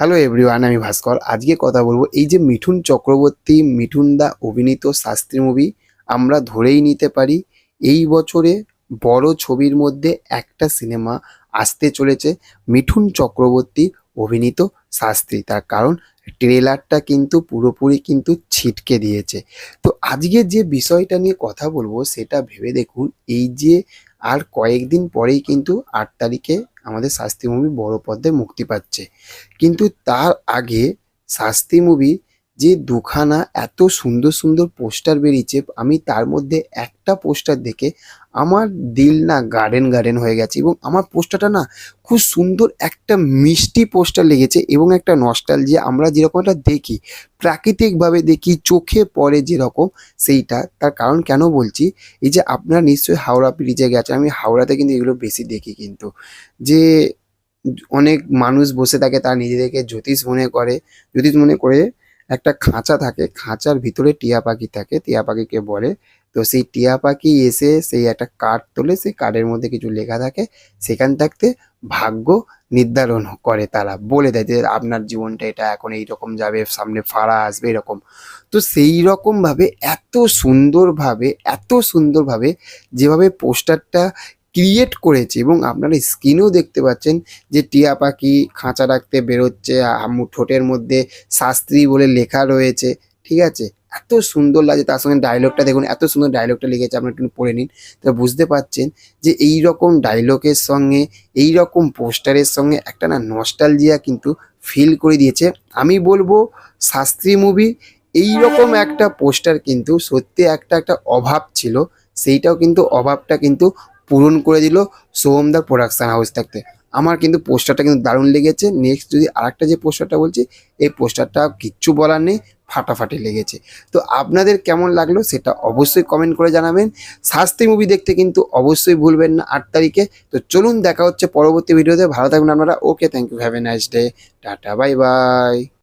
Hello everyone আমি ভাস্কর। আজকে কথা বলব এই যে মিঠুন চক্রবর্তী, মিঠুন দা অভিনীত শাস্ত্রী মুভি, আমরা ধরেই নিতে পারি এই বছরে বড় ছবির মধ্যে একটা সিনেমা আসতে চলেছে মিঠুন চক্রবর্তী অভিনীত শাস্ত্রী। তার কারণ, ট্রেলারটা কিন্তু পুরোপুরি কিন্তু ছিটকে দিয়েছে। তো আজকে যে বিষয়টা নিয়ে কথা বলব, সেটা ভেবে দেখুন, এই যে আর কয়েকদিন পরেই কিন্তু আট তারিখে আমাদের শাস্তি মুভি বড় পর্দায় মুক্তি পাচ্ছে। কিন্তু তার আগে শাস্তি মুভি যে দুখানা এত সুন্দর সুন্দর পোস্টার বেরিয়েছে, আমি তার মধ্যে একটা পোস্টার দেখে আমার দিল না গার্ডেন গার্ডেন হয়ে গেছে এবং আমার পোস্টারটা না খুব সুন্দর একটা মিষ্টি পোস্টার লেগেছে এবং একটা নস্টাল যে আমরা যেরকম একটা দেখি, প্রাকৃতিকভাবে দেখি, চোখে পড়ে যেরকম সেইটা। তার কারণ কেন বলছি, এই যে আপনারা নিশ্চয়ই হাওড়া ব্রিজে গেছেন, আমি হাওড়াতে কিন্তু এগুলো বেশি দেখি কিন্তু। যে অনেক মানুষ বসে থাকে, তার নিজেদেরকে জ্যোতিষ মনে করে, জ্যোতিষ মনে করে একটা খাঁচা থাকে, খাঁচার ভিতরে টিয়া পাখি থাকে, টিয়া পাখিকে বলে। তো সেই টিয়া পাখি এসে সেই একটা কার্ড তোলে, সেই কার্ডের মধ্যে কিছু লেখা থাকে। সেখান থাকতে ভাগ্য নির্ধারণ করে তারা, বলে দেয় যে আপনার জীবনটা এটা এখন এইরকম যাবে, সামনে ফাড়া আসবে এরকম। তো সেই রকমভাবে এত সুন্দরভাবে এত সুন্দরভাবে যেভাবে পোস্টারটা ক্রিয়েট করেছে এবং আপনারা স্ক্রিনেও দেখতে পাচ্ছেন যে টিয়া পাখি খাঁচা রাখতে বেরোচ্ছে ঠোঁটের মধ্যে শাস্ত্রী বলে লেখা রয়েছে, ঠিক আছে? এত সুন্দর লাগে তার সঙ্গে ডায়লগটা দেখুন, এত সুন্দর ডায়লগটা লিখেছে, আপনারা একটু পড়ে নিন। তা বুঝতে পারছেন যে এই রকম ডায়লগের সঙ্গে, এই রকম পোস্টারের সঙ্গে একটা না নস্টালজিয়া কিন্তু ফিল করে দিয়েছে। আমি বলব শাস্ত্রী মুভি এই রকম একটা পোস্টার কিন্তু সত্যি একটা একটা অভাব ছিল, সেইটাও কিন্তু অভাবটা কিন্তু পূরণ করে দিল সোহমদার প্রোডাকশন হাউস থাকতে। আমার কিন্তু পোস্টারটা কিন্তু দারুণ লেগেছে। নেক্সট যদি আরেকটা যে পোস্টারটা বলছি, এই পোস্টারটা কিচ্ছু বলার নেই, ফাটাফাটি লেগেছে। তো আপনাদের কেমন লাগল সেটা অবশ্যই কমেন্ট করে জানাবেন। শাস্তি মুভি দেখতে কিন্তু অবশ্যই ভুলবেন না আট তারিখে। তো চলুন দেখা হচ্ছে পরবর্তী ভিডিওতে ভালো থাকবেন আপনারা। Okay thank you have a nice day tata bye bye